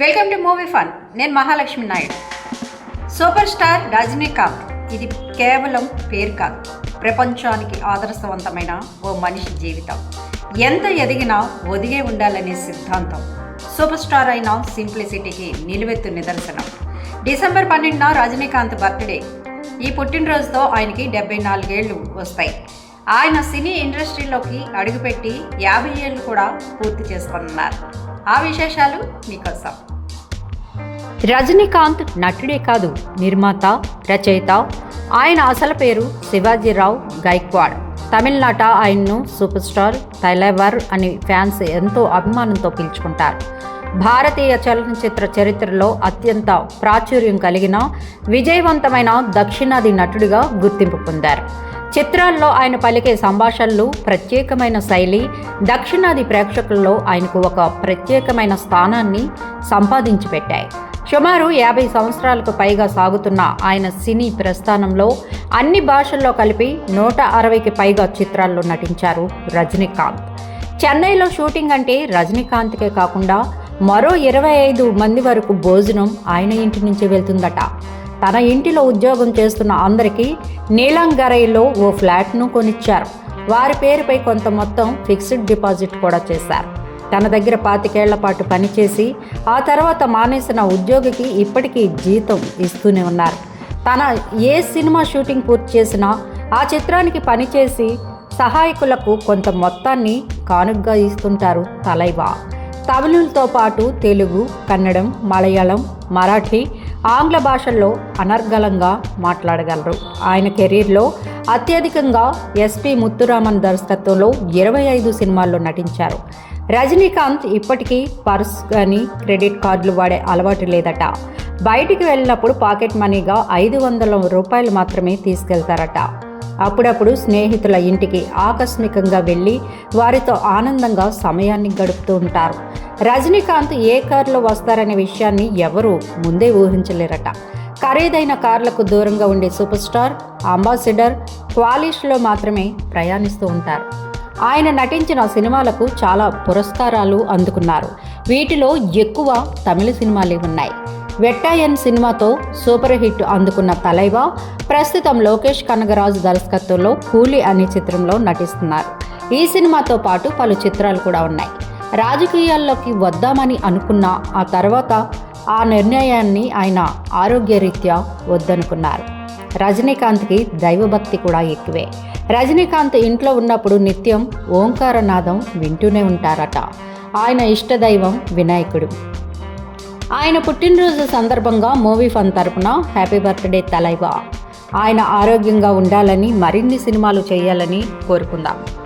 Welcome to movie fun నేను Mahalakshmi Naidu. Super star Rajinikanth ఇది కేవలం పేరు కాదు. ప్రపంచానికి ఆదర్శవంతమైన ఓ మనిషి జీవితం. ఎంత ఎదిగినా ఒదిగే ఉండాలనే సిద్ధాంతం. సూపర్ స్టార్ అయిన సింప్లిసిటీకి నిలువెత్తు నిదర్శనం. డిసెంబర్ పన్నెండున రజనీకాంత్ బర్త్డే. ఈ పుట్టినరోజుతో ఆయనకి డెబ్బై నాలుగేళ్ళు వస్తాయి. ఆయన సినీ ఇండస్ట్రీలోకి అడుగుపెట్టి యాభై ఏళ్ళు కూడా పూర్తి చేసుకున్నారు ఆ విశేషాలు మీకోసం. రజనీకాంత్ నటుడే కాదు నిర్మాత రచయిత. ఆయన అసలు పేరు శివాజీరావు గైక్వాడ్. తమిళనాట ఆయన్ను సూపర్ స్టార్ తైలవర్ అని ఫ్యాన్స్ ఎంతో అభిమానంతో పిలుచుకుంటారు. భారతీయ చలనచిత్ర చరిత్రలో అత్యంత ప్రాచుర్యం కలిగిన విజయవంతమైన దక్షిణాది నటుడిగా గుర్తింపు పొందారు. చిత్రాల్లో ఆయన పలికే సంభాషణలు ప్రత్యేకమైన శైలి దక్షిణాది ప్రేక్షకుల్లో ఆయనకు ఒక ప్రత్యేకమైన స్థానాన్ని సంపాదించి పెట్టాయి. సుమారు యాభై సంవత్సరాలకు పైగా సాగుతున్న ఆయన సినీ ప్రస్థానంలో అన్ని భాషల్లో కలిపి నూట అరవైకి పైగా చిత్రాల్లో నటించారు రజనీకాంత్. చెన్నైలో షూటింగ్ అంటే రజనీకాంత్కే కాకుండా మరో ఇరవై ఐదు మంది వరకు భోజనం ఆయన ఇంటి నుంచి వెళ్తుందట. తన ఇంటిలో ఉద్యోగం చేస్తున్న అందరికీ నీలంగరైలో ఓ ఫ్లాట్ను కొనిచ్చారు. వారి పేరుపై కొంత మొత్తం ఫిక్స్డ్ డిపాజిట్ కూడా చేశారు. తన దగ్గర పాతికేళ్ళ పాటు పనిచేసి ఆ తర్వాత మానేసిన ఉద్యోగికి ఇప్పటికీ జీతం ఇస్తూనే ఉన్నారు. తన ఏ సినిమా షూటింగ్ పూర్తి చేసినా ఆ చిత్రానికి పనిచేసి సహాయకులకు కొంత మొత్తాన్ని కానుగ్గా ఇస్తుంటారు తలైవా. తమిళంతో పాటు తెలుగు కన్నడం మలయాళం మరాఠీ ఆంగ్ల భాషల్లో అనర్గళంగా మాట్లాడగలరు. ఆయన కెరీర్లో అత్యధికంగా ఎస్పి ముత్తురామన్ దర్శకత్వంలో ఇరవై ఐదు సినిమాల్లో నటించారు. రజనీకాంత్ ఇప్పటికీ పర్స్ కానీ క్రెడిట్ కార్డులు వాడే అలవాటు లేదట. బయటికి వెళ్ళినప్పుడు పాకెట్ మనీగా ఐదు వందల రూపాయలు మాత్రమే తీసుకెళ్తారట. అప్పుడప్పుడు స్నేహితుల ఇంటికి ఆకస్మికంగా వెళ్ళి వారితో ఆనందంగా సమయాన్ని గడుపుతూ ఉంటారు. రజనీకాంత్ ఏ కారులో వస్తారనే విషయాన్ని ఎవరూ ముందే ఊహించలేరట. ఖరీదైన కార్లకు దూరంగా ఉండే సూపర్ స్టార్ అంబాసిడర్ క్వాలిష్లో మాత్రమే ప్రయాణిస్తూ ఉంటారు. ఆయన నటించిన సినిమాలకు చాలా పురస్కారాలు అందుకున్నారు. వీటిలో ఎక్కువ తమిళ సినిమాలే ఉన్నాయి. వెట్టాయన్ సినిమాతో సూపర్ హిట్ అందుకున్న తలైవా ప్రస్తుతం లోకేష్ కనగరాజు దర్శకత్వంలో కూలి అనే చిత్రంలో నటిస్తున్నారు. ఈ సినిమాతో పాటు పలు చిత్రాలు కూడా ఉన్నాయి. రాజకీయాల్లోకి వద్దామని అనుకున్న ఆ తర్వాత ఆ నిర్ణయాన్ని ఆయన ఆరోగ్యరీత్యా వద్దనుకున్నారు. రజనీకాంత్కి దైవభక్తి కూడా ఎక్కువే. రజనీకాంత్ ఇంట్లో ఉన్నప్పుడు నిత్యం ఓంకారనాదం వింటూనే ఉంటారట. ఆయన ఇష్టదైవం వినాయకుడు. ఆయన పుట్టినరోజు సందర్భంగా మూవీ ఫన్ తరపున హ్యాపీ బర్త్డే తలైవా. ఆయన ఆరోగ్యంగా ఉండాలని మరిన్ని సినిమాలు చేయాలని కోరుకుందాం.